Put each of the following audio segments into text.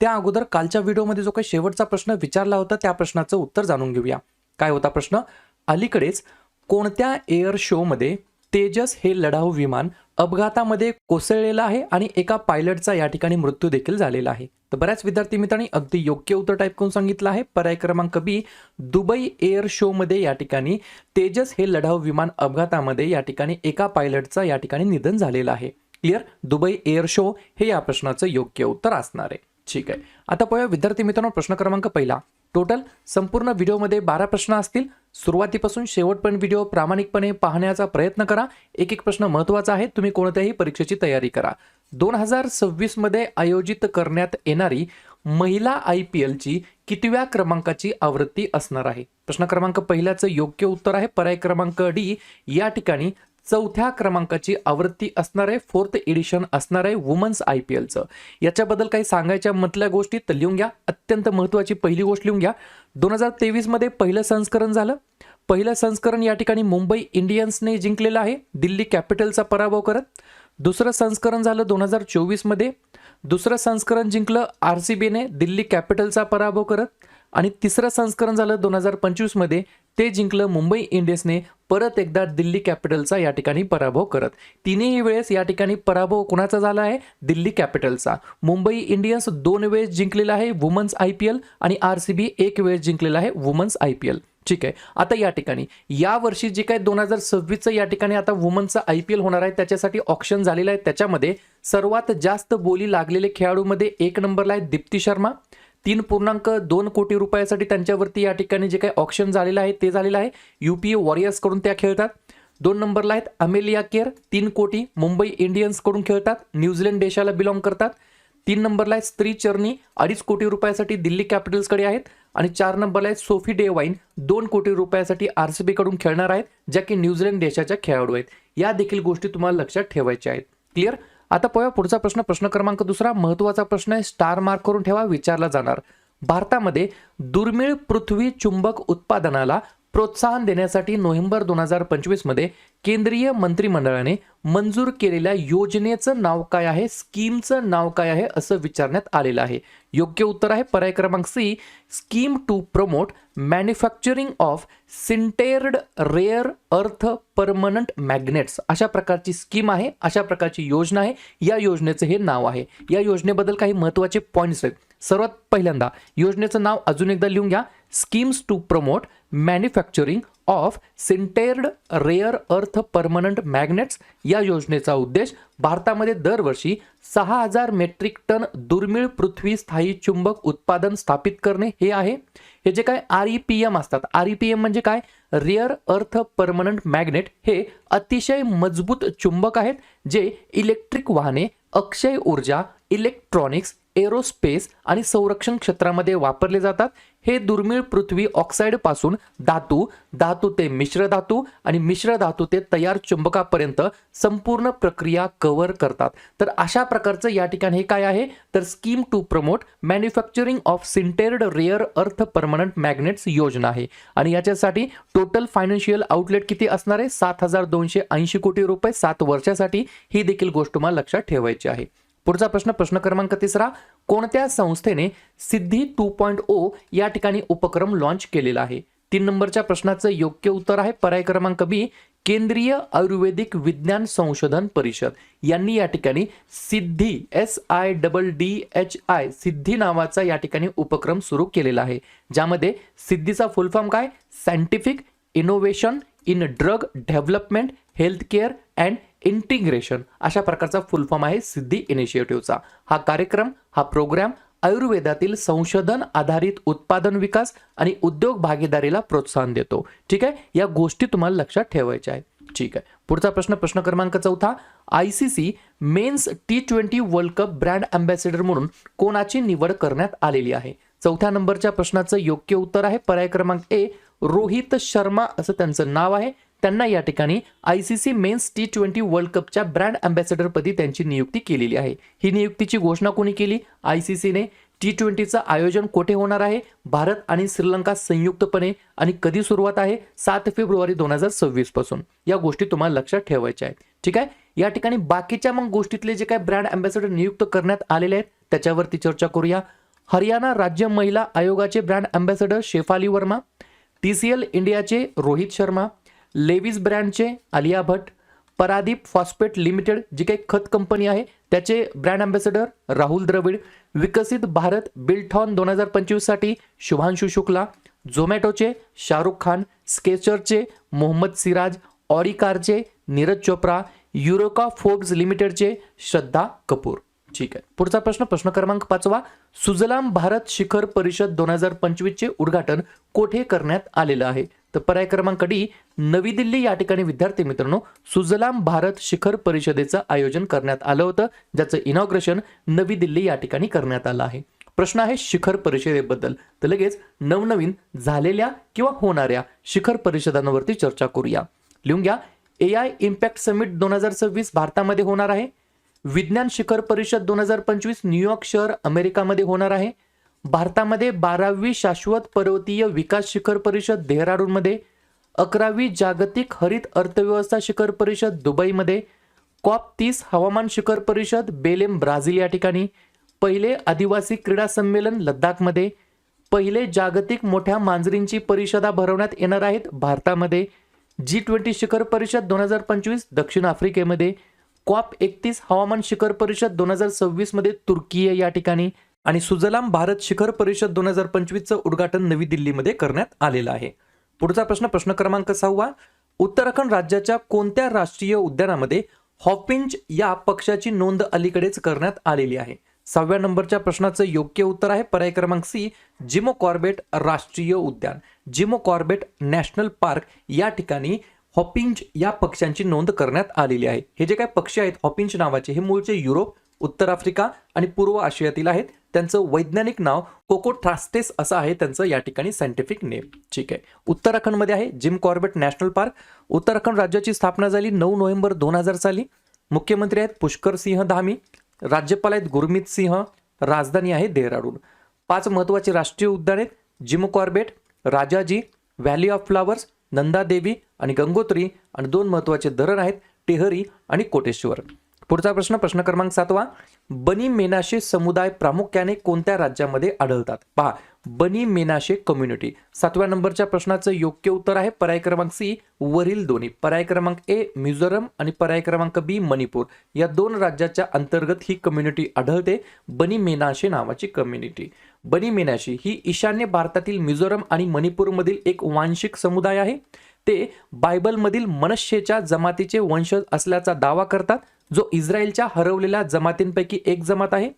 त्या अगोदर कालच्या व्हिडिओमध्ये जो काही शेवटचा प्रश्न विचारला होता त्या प्रश्नाचं उत्तर जाणून घेऊया. काय होता प्रश्न? अलीकडेच कोणत्या एअर शोमध्ये तेजस हे लढाऊ विमान अपघातामध्ये कोसळलेलं आहे आणि एका पायलटचा या ठिकाणी मृत्यू देखील झालेला आहे? तर बऱ्याच विद्यार्थी मित्रांनी अगदी योग्य उत्तर टाईप करून सांगितलं आहे. पर्याय क्रमांक बी दुबई एअर शोमध्ये या ठिकाणी तेजस हे लढाऊ विमान अपघातामध्ये या ठिकाणी एका पायलटचा या ठिकाणी निधन झालेलं आहे. क्लिअर दुबई एअर शो हे या प्रश्नाचं योग्य उत्तर असणार आहे. ठीक आहे. आता पाहूया विद्यार्थी मित्रांनो प्रश्न क्रमांक पहिला. टोटल संपूर्ण व्हिडिओमध्ये बारा प्रश्न असतील. सुरुवातीपासून शेवटपर्यंत व्हिडिओ प्रामाणिकपणे पाहण्याचा प्रयत्न करा. एक एक प्रश्न महत्त्वाचा आहे. तुम्ही कोणत्याही परीक्षेची तयारी करा. दोन हजार सव्वीसमध्ये आयोजित करण्यात येणारी महिला आय पी एलची कितव्या क्रमांकाची आवृत्ती असणार आहे? प्रश्न क्रमांक पहिल्याचं योग्य उत्तर आहे. पर्याय क्रमांक डी या ठिकाणी चौथ्या क्रमांकाची आवृत्ती असणार आहे फोर्थ एडिशन असणार आहे वुमन्स आय पी एलचं याच्याबद्दल काही सांगायच्या म्हटल्या गोष्टी तर लिहून घ्या. अत्यंत महत्त्वाची पहिली गोष्ट लिहून घ्या. दोन हजार तेवीसमध्ये पहिलं संस्करण झालं. पहिलं संस्करण या ठिकाणी मुंबई इंडियन्सने जिंकलेलं आहे. दिल्ली कॅपिटलचा पराभव करत. दुसरं संस्करण झालं दोन हजार चोवीसमध्ये दुसरं संस्करण जिंकलं आर सी बीने दिल्ली कॅपिटलचा पराभव करत. आणि तिसरं संस्करण झालं दोन हजार पंचवीसमध्ये ते जिंकलं मुंबई इंडियन्सने परत एकदा दिल्ली कॅपिटलचा या ठिकाणी पराभव करत. तिन्ही वेळेस या ठिकाणी पराभव कुणाचा झाला आहे? दिल्ली कॅपिटलचा मुंबई इंडियन्स दोन वेळेस जिंकलेला आहे वुमन्स आय पी एल आणि आर सी बी एक वेळेस जिंकलेला आहे वुमन्स आय पी एल. ठीक आहे. आता या ठिकाणी. या वर्षी जे काय दोन हजार सव्वीसचं या ठिकाणी आता वुमनचं आय पी एल होणार आहे त्याच्यासाठी ऑप्शन झालेलं आहे. त्याच्यामध्ये सर्वात जास्त बोली लागलेले खेळाडूमध्ये एक नंबरला आहे दीप्ती शर्मा. तीन पूर्णांक दोन कोटी रुपयासाठी त्यांच्यावरती या ठिकाणी जे काही ऑप्शन झालेलं आहे ते झालेलं आहे. युपीए वॉरियर्सकडून त्या खेळतात. दोन नंबरला आहेत अमेलिया केअर तीन कोटी. मुंबई इंडियन्सकडून खेळतात. न्यूझीलंड देशाला बिलॉंग करतात. तीन नंबरला आहे स्त्री चर्नी अडीच कोटी रुपयासाठी दिल्ली कॅपिटल्सकडे आहेत. आणि चार नंबरला आहे सोफी डे वाईन दोन कोटी रुपयासाठी आर सी बीकडून खेळणार आहेत ज्या की न्यूझीलंड देशाच्या खेळाडू आहेत. या देखील गोष्टी तुम्हाला लक्षात ठेवायच्या आहेत. क्लिअर आता पाहूया पुढचा प्रश्न. प्रश्न क्रमांक दुसरा महत्त्वाचा प्रश्न आहे. स्टार मार्क करून ठेवा विचारला जाणार. भारतामध्ये दुर्मिळ पृथ्वी चुंबक उत्पादनाला प्रोत्साहन देण्यासाठी नोव्हेंबर दोन हजार पंचवीसमध्ये केंद्रीय मंत्रिमंडळाने मंजूर केलेल्या योजनेचं नाव काय आहे? स्कीमचं नाव काय आहे? असं विचारण्यात आलेलं आहे. योग्य उत्तर आहे पर्याय क्रमांक C. Scheme to promote manufacturing of sintered rare earth permanent magnets. अशा प्रकारची स्कीम आहे अशा प्रकारची योजना आहे. या योजनेचं हे नाव आहे. या योजनेबद्दल काही महत्त्वाचे पॉईंट्स आहेत. सर्वात पहिल्यांदा योजनेचं नाव अजून एकदा लिहून घ्या. Schemes to promote manufacturing of sintered rare earth permanent magnets या योजनेचा उद्देश भारतामध्ये दरवर्षी सहा हजार मेट्रिक टन दुर्मिळ पृथ्वी स्थायी चुंबक उत्पादन स्थापित करणे हे आहे. हे जे काय आर ई पी एम असतात. आर ई पी एम म्हणजे काय? रिअर अर्थ परमनंट मॅग्नेट हे अतिशय मजबूत चुंबक आहेत जे इलेक्ट्रिक वाहने अक्षय ऊर्जा इलेक्ट्रॉनिक्स एरोस्पेस आणि संरक्षण क्षेत्रामध्ये वापरले जातात. हे दुर्मिळ पृथ्वी ऑक्साईडपासून धातू धातू ते मिश्र धातू आणि मिश्र धातू ते तयार चुंबकापर्यंत संपूर्ण प्रक्रिया कव्हर करतात. तर अशा प्रकारचं या ठिकाणी हे काय आहे? तर scheme to promote manufacturing of sintered rare earth permanent magnets योजना आहे. आणि याच्यासाठी टोटल फायनान्शियल आउटलेट किती असणार आहे? सात हजार दोनशे ऐंशी कोटी रुपये सात वर्षासाठी ही देखील गोष्ट मला लक्षात ठेवायची आहे. पुढचा प्रश्न प्रश्न क्रमांक तिसरा. कोणत्या संस्थेने सिद्धी टू पॉईंट ओ या ठिकाणी उपक्रम लॉन्च केलेला आहे? तीन नंबरच्या प्रश्नाचं योग्य उत्तर आहे. पर्याय क्रमांक बी केंद्रीय आयुर्वेदिक विज्ञान संशोधन परिषद. यांनी या ठिकाणी Siddhi S I double D H I Siddhi नावाचा या ठिकाणी उपक्रम सुरू केलेला आहे. ज्यामध्ये सिद्धीचा फुल फॉर्म काय? Scientific innovation in drug development health care and integration अशा प्रकारचा फुल फॉर्म आहे सिद्धी इनिशिएटिव्हचा हा कार्यक्रम हा प्रोग्राम आयुर्वेदातील संशोधन आधारित उत्पादन विकास आणि उद्योग भागीदारीला प्रोत्साहन देतो. ठीक आहे? या गोष्टी तुम्हाला लक्षात ठेवायच्या आहेत. ठीक आहे. पुढचा प्रश्न प्रश्न क्रमांक चौथा. I C C men's T twenty world cup brand ambassador म्हणून कोणाची निवड करण्यात आलेली आहे? चौथ्या नंबरच्या प्रश्नाचं योग्य उत्तर आहे. पर्याय क्रमांक ए रोहित शर्मा असं त्यांचं नाव आहे. त्यांना या ठिकाणी I C C men's T twenty world कपच्या brand अँबॅसेडरपदी त्यांची नियुक्ती केलेली आहे. ही नियुक्तीची घोषणा कोणी केली? आय सी सीने टी ट्वेंटीचं आयोजन कोठे होणार आहे? भारत आणि श्रीलंका संयुक्तपणे आणि कधी सुरुवात आहे? सात फेब्रुवारी दोन हजार सव्वीसपासून. या गोष्टी तुम्हाला लक्षात ठेवायच्या आहेत. ठीक आहे? या ठिकाणी बाकीच्या मग गोष्टीतले जे काही ब्रँड अँबॅसेडर नियुक्त करण्यात आलेले आहेत त्याच्यावरती चर्चा करूया. हरियाणा राज्य महिला आयोगाचे brand ambassador Shefali Verma T C L इंडियाचे रोहित शर्मा लेविज ब्रँडचे आलिया भट परादीप फॉस्फेट लिमिटेड जी काही खत कंपनी आहे त्याचे ब्रँड अँबॅसेडर राहुल द्रविड विकसित भारत बिल्टॉन दोन हजार पंचवीससाठी शुभांशु शुक्ला झोमॅटोचे शाहरुख खान स्केचरचे मोहम्मद सिराज ऑरिकारचे नीरज चोप्रा युरोका फोर्ब्स लिमिटेडचे श्रद्धा कपूर. ठीक आहे. पुढचा प्रश्न प्रश्न क्रमांक पाचवा. सुजलाम भारत शिखर परिषद दोन हजार पंचवीसचे उद्घाटन कोठे करण्यात आलेलं आहे? तर पर्याय क्रमांक डी नवी दिल्ली या ठिकाणी विद्यार्थी मित्रांनो सुजलाम भारत शिखर परिषदेचं आयोजन करण्यात आलं होतं ज्याचं इनॉग्रेशन नवी दिल्ली या ठिकाणी करण्यात आलं आहे. प्रश्न आहे शिखर परिषदेबद्दल. तर लगेच नवनवीन झालेल्या किंवा होणाऱ्या शिखर परिषदांवरती चर्चा करूया. लिहून घ्या ए आय इम्पॅक्ट समिट दोन हजार सव्वीस भारतामध्ये होणार आहे. विज्ञान शिखर परिषद दोन हजार पंचवीस न्यूयॉर्क शहर अमेरिकामध्ये होणार आहे. भारतामध्ये बारावी शाश्वत पर्वतीय विकास शिखर परिषद देहराडूनमध्ये अकरावी जागतिक हरित अर्थव्यवस्था शिखर परिषद दुबईमध्ये कॉप तीस हवामान शिखर परिषद बेलेम ब्राझील या ठिकाणी पहिले आदिवासी क्रीडा संमेलन लद्दाखमध्ये पहिले जागतिक मोठ्या मांजरींची परिषदा भरवण्यात येणार आहेत भारतामध्ये जी ट्वेंटी शिखर परिषद दोन हजार पंचवीस दक्षिण आफ्रिकेमध्ये कॉप एकतीस हवामान शिखर परिषद दोन हजार सव्वीसमध्ये तुर्कीय तुर्की या ठिकाणी आणि सुजलाम भारत शिखर परिषद दोन हजार पंचवीसचं उद्घाटन नवी दिल्लीमध्ये करण्यात आलेलं आहे. पुढचा प्रश्न प्रश्न क्रमांक सहावा. उत्तराखंड राज्याच्या कोणत्या राष्ट्रीय उद्यानामध्ये हॉपिंच या पक्षाची नोंद अलीकडेच करण्यात आलेली आहे? सहाव्या नंबरच्या प्रश्नाचं योग्य उत्तर आहे पर्याय क्रमांक सी जिमो कॉर्बेट राष्ट्रीय उद्यान. जिमो कॉर्बेट नॅशनल पार्क या ठिकाणी हॉपिंच या पक्ष्यांची नोंद करण्यात आलेली आहे. हे जे काही पक्षी आहेत हॉपिंच नावाचे हे मूळचे युरोप उत्तर आफ्रिका आणि पूर्व आशियातील आहेत. त्यांचं वैज्ञानिक नाव कोकोट्रास्टेस असं आहे त्यांचं या ठिकाणी सायंटिफिक नेम ठीक आहे. उत्तराखंडमध्ये आहे Jim Corbett national park. Uttarakhand राज्याची स्थापना झाली नऊ नोव्हेंबर दोन हजार साली. मुख्यमंत्री आहेत पुष्कर सिंह धामी राज्यपाल आहेत गुरमीत सिंह राजधानी आहे देहराडून. पाच महत्त्वाचे राष्ट्रीय उद्यान आहेत Jim Corbett Rajaji valley of flowers Nanda Devi आणि गंगोत्री आणि दोन महत्त्वाचे धरण आहेत टेहरी आणि कोटेश्वर. पुढचा प्रश्न प्रश्न क्रमांक सातवा बनी मेनाशे समुदाय प्रामुख्याने कोणत्या राज्यामध्ये आढळतात? पहा बनी मेनाशे कम्युनिटी सातव्या नंबरच्या प्रश्नाचं योग्य उत्तर आहे पर्याय क्रमांक सी वरील दोन्ही. पर्याय क्रमांक ए मिझोरम आणि पर्याय क्रमांक बी मणिपूर. या दोन राज्याच्या अंतर्गत ही कम्युनिटी आढळते बनी मेनाशे नावाची कम्युनिटी बनी मेनाशी ही ईशान्य भारतातील मिझोरम आणि मणिपूरमधील एक वांशिक समुदाय आहे. ते बायबलमधील मनुष्येच्या जमातीचे वंशज असल्याचा दावा करतात. जो इस्रायलच्या हरवलेल्या जमातींपैकी एक जमात आहे.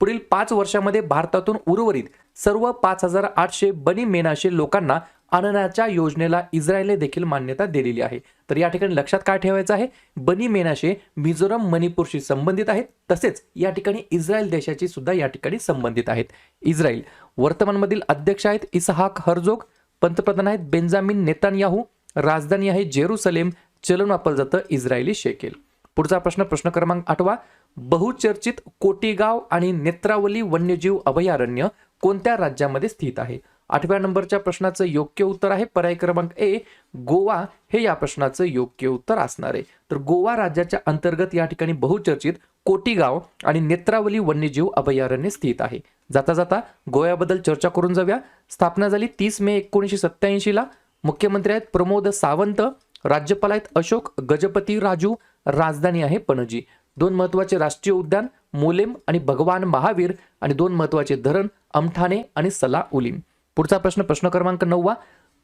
पुढील पाच वर्षामध्ये भारतातून उर्वरित सर्व पाच हजार आठशे बनी मेनाशे लोकांना आणण्याच्या योजनेला इस्रायलने देखील मान्यता दिलेली आहे. तर या ठिकाणी लक्षात काय ठेवायचं आहे? बनी मेनाशे मिझोरम मणिपूरशी संबंधित आहेत. तसेच या ठिकाणी इस्रायल देशाची सुद्धा या ठिकाणी संबंधित आहेत. इस्रायल वर्तमानमधील अध्यक्ष आहेत इसहाक हरजोग पंतप्रधान आहेत बेंजामिन नेतान्याहू राजधानी आहे जेरुसलेम चलन वापरलं जातं इस्रायली शेकेल. पुढचा प्रश्न प्रश्न क्रमांक आठवा. बहुचर्चित कोटीगाव आणि नेत्रावली वन्यजीव अभयारण्य कोणत्या राज्यामध्ये स्थित आहे? आठव्या नंबरच्या प्रश्नाचं योग्य उत्तर आहे. पर्याय क्रमांक ए गोवा. हे या प्रश्नाचं योग्य उत्तर असणार आहे. तर गोवा राज्याच्या अंतर्गत या ठिकाणी बहुचर्चित कोटीगाव आणि नेत्रावली वन्यजीव अभयारण्य स्थित आहे. जाता जाता गोव्याबद्दल चर्चा करून जाऊया. स्थापना झाली तीस मे एकोणीसशे सत्याऐंशीला मुख्यमंत्री आहेत प्रमोद सावंत. राज्यपाल आहेत अशोक गजपती राजू राजधानी आहे पणजी. दोन महत्त्वाचे राष्ट्रीय उद्यान मोलेम आणि भगवान महावीर आणि दोन महत्त्वाचे धरण अमठाणे आणि सला उलीम पुढचा प्रश्न प्रश्न क्रमांक नववा.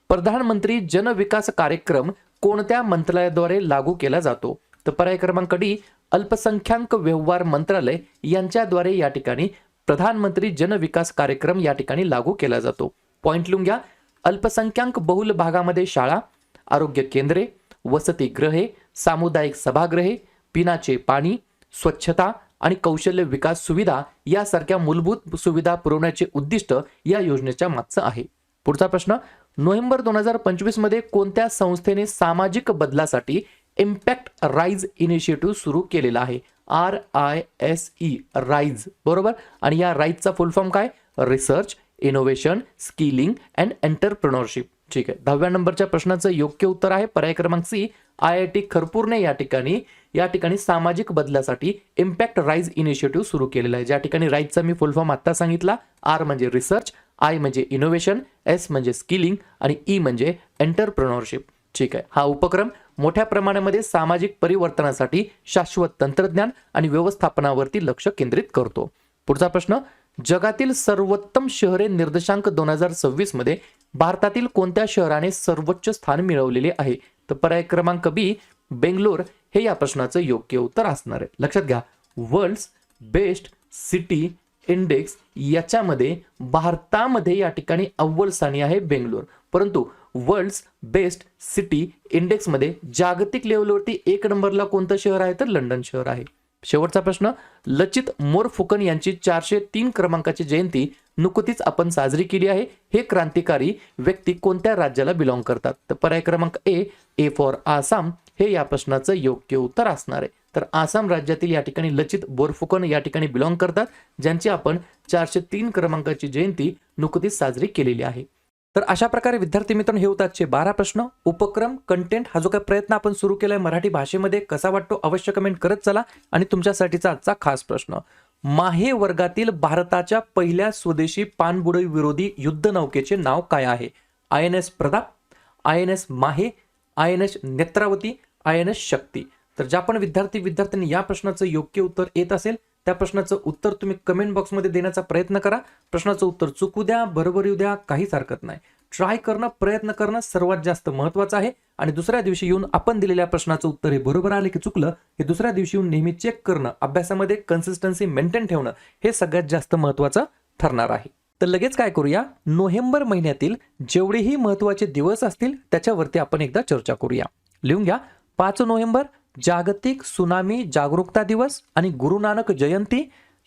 प्रधानमंत्री जन विकास कार्यक्रम कोणत्या मंत्रालयाद्वारे लागू केला जातो? तर पर्याय क्रमांक डी अल्पसंख्याक व्यवहार मंत्रालय यांच्याद्वारे या ठिकाणी प्रधानमंत्री जन विकास कार्यक्रम या ठिकाणी लागू केला जातो. पॉइंट लिहून घ्या. अल्पसंख्याक बहुल भागामध्ये शाळा आरोग्य केंद्रे वसतिगृहे सामुदायिक सभागृहे पिण्याचे पाणी स्वच्छता आणि कौशल्य विकास सुविधा यासारख्या मूलभूत सुविधा पुरवण्याचे उद्दिष्ट या योजनेच्या मागचं आहे. पुढचा प्रश्न नोव्हेंबर दोन हजार पंचवीसमध्ये कोणत्या संस्थेने सामाजिक बदलासाठी इम्पॅक्ट राईज इनिशिएटिव्ह सुरू केलेला आहे? R I S E rise बरोबर? आणि या राईजचा फुल फॉर्म काय? Research innovation skilling and entrepreneurship ठीक आहे. दहाव्या नंबरच्या प्रश्नाचं योग्य उत्तर आहे. पर्याय क्रमांक सी आय आय टी खरपूरने या ठिकाणी या ठिकाणी सामाजिक बदलासाठी इम्पॅक्ट राईज इनिशिएटिव्ह सुरू केलेला आहे. ज्या ठिकाणी राईजचा मी फुल फॉर्म आत्ता सांगितला. आर म्हणजे रिसर्च आय म्हणजे इनोव्हेशन एस म्हणजे स्किलिंग आणि ई म्हणजे एंटरप्रिनॉरशिप ठीक आहे. हा उपक्रम मोठ्या प्रमाणामध्ये सामाजिक परिवर्तनासाठी शाश्वत तंत्रज्ञान आणि व्यवस्थापनावरती लक्ष केंद्रित करतो. पुढचा प्रश्न जगातील सर्वोत्तम शहरे निर्देशांक दोन हजार सव्वीसमध्ये भारतातील कोणत्या शहराने सर्वोच्च स्थान मिळवलेले आहे? तर पर्याय क्रमांक बी बेंगलोर हे या प्रश्नाचं योग्य उत्तर असणार आहे. लक्षात घ्या वर्ल्ड्स बेस्ट सिटी इंडेक्स याच्यामध्ये भारतामध्ये या ठिकाणी अव्वल स्थानी आहे बेंगलोर. परंतु वर्ल्ड्स बेस्ट सिटी इंडेक्समध्ये जागतिक लेवलवरती एक नंबरला कोणतं शहर आहे? तर लंडन शहर आहे. शेवटचा प्रश्न लचित मोरफुकन यांची चारशे तीन क्रमांकाची जयंती नुकतीच आपण साजरी केली आहे. हे क्रांतिकारी व्यक्ती कोणत्या राज्याला बिलॉंग करतात? तर पर्याय क्रमांक ए ए फॉर आसाम. हे या प्रश्नाचं योग्य उत्तर असणार आहे. तर आसाम राज्यातील या ठिकाणी लचित बोरफुकन या ठिकाणी बिलॉंग करतात ज्यांची आपण चारशे तीन क्रमांकाची जयंती नुकतीच साजरी केलेली आहे. तर अशा प्रकारे विद्यार्थी मित्रांनो हे होतात बारा प्रश्न. उपक्रम कंटेंट हा जो काही प्रयत्न आपण सुरू केलाय मराठी भाषेमध्ये कसा वाटतो अवश्य कमेंट करत चला. आणि तुमच्यासाठीचा आजचा खास प्रश्न. माहे वर्गातील भारताच्या पहिल्या स्वदेशी पाणबुडी विरोधी युद्ध नौकेचे नाव काय आहे? I N S Pratap I N S Mahe I N S Netravati I N S Shakti. तर ज्या पण विद्यार्थी विद्यार्थ्यांनी या प्रश्नाचं योग्य उत्तर येत असेल त्या प्रश्नाचं उत्तर तुम्ही कमेंट बॉक्समध्ये देण्याचा प्रयत्न करा. प्रश्नाचं उत्तर चुकू द्या बरोबर येऊ द्या काहीच हरकत नाही. ट्राय करणं प्रयत्न करणं सर्वात जास्त महत्वाचं आहे. आणि दुसऱ्या दिवशी येऊन आपण दिलेल्या प्रश्नाचं उत्तर हे बरोबर आलं की चुकलं हे दुसऱ्या दिवशी येऊन नेहमी चेक करणं अभ्यासामध्ये कन्सिस्टन्सी मेंटेन ठेवणं हे सगळ्यात जास्त महत्वाचं ठरणार आहे. तर लगेच काय करूया? नोव्हेंबर महिन्यातील जेवढेही महत्त्वाचे दिवस असतील त्याच्यावरती आपण एकदा चर्चा करूया. लिहून घ्या. पाच नोव्हेंबर जागतिक सुनामी जागरूकता दिवस आणि गुरु नानक जयंती.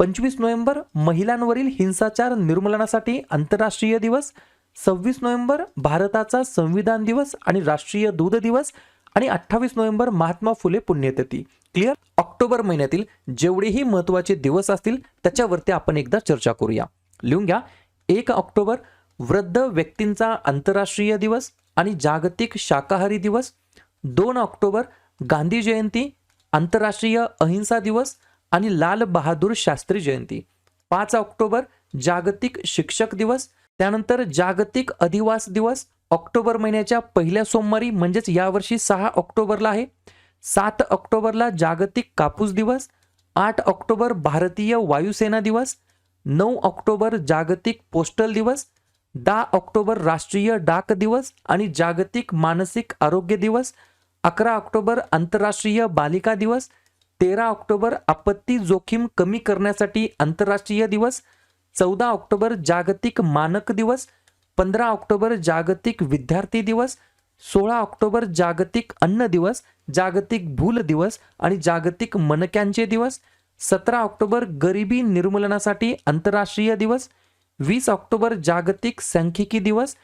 पंचवीस नोव्हेंबर महिलांवरील हिंसाचार निर्मूलनासाठी आंतरराष्ट्रीय दिवस सव्वीस नोव्हेंबर भारताचा संविधान दिवस आणि राष्ट्रीय दूध दिवस आणि अठ्ठावीस नोव्हेंबर महात्मा फुले पुण्यतिथी. क्लिअर ऑक्टोबर महिन्यातील जेवढेही महत्त्वाचे दिवस असतील त्याच्यावरती आपण एकदा चर्चा करूया. लिहून घ्या. एक ऑक्टोबर वृद्ध व्यक्तींचा आंतरराष्ट्रीय दिवस आणि जागतिक शाकाहारी दिवस. दोन ऑक्टोबर गांधी जयंती आंतरराष्ट्रीय अहिंसा दिवस आणि लाल बहादूर शास्त्री जयंती. पाच ऑक्टोबर जागतिक शिक्षक दिवस. त्यानंतर जागतिक अधिवास दिवस. ऑक्टोबर महिन्याच्या पहिल्या सोमवारी म्हणजेच यावर्षी सहा ऑक्टोबरला आहे. सात ऑक्टोबरला जागतिक कापूस दिवस. आठ ऑक्टोबर भारतीय वायुसेना दिवस. नऊ ऑक्टोबर जागतिक पोस्टल दिवस. दहा ऑक्टोबर राष्ट्रीय डाक दिवस आणि जागतिक मानसिक आरोग्य दिवस. अकरा ऑक्टोबर आंतरराष्ट्रीय बालिका दिवस. तेरा ऑक्टोबर आपत्ती जोखीम कमी करण्यासाठी आंतरराष्ट्रीय दिवस चौदा ऑक्टोबर जागतिक मानक दिवस पंधरा ऑक्टोबर जागतिक विद्यार्थी दिवस सोळा ऑक्टोबर जागतिक अन्न दिवस जागतिक भूल दिवस आणि जागतिक मनक्यांचे दिवस सतरा ऑक्टोबर गरिबी निर्मूलनासाठी आंतरराष्ट्रीय दिवस वीस ऑक्टोबर जागतिक सांख्यिकी दिवस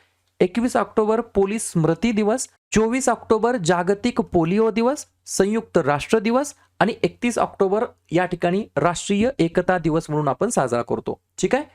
एकवीस ऑक्टोबर पोलीस स्मृती दिवस चोवीस ऑक्टोबर जागतिक पोलिओ दिवस संयुक्त राष्ट्र दिवस आणि एकतीस ऑक्टोबर या ठिकाणी राष्ट्रीय एकता दिवस म्हणून आपण साजरा करतो. ठीक आहे?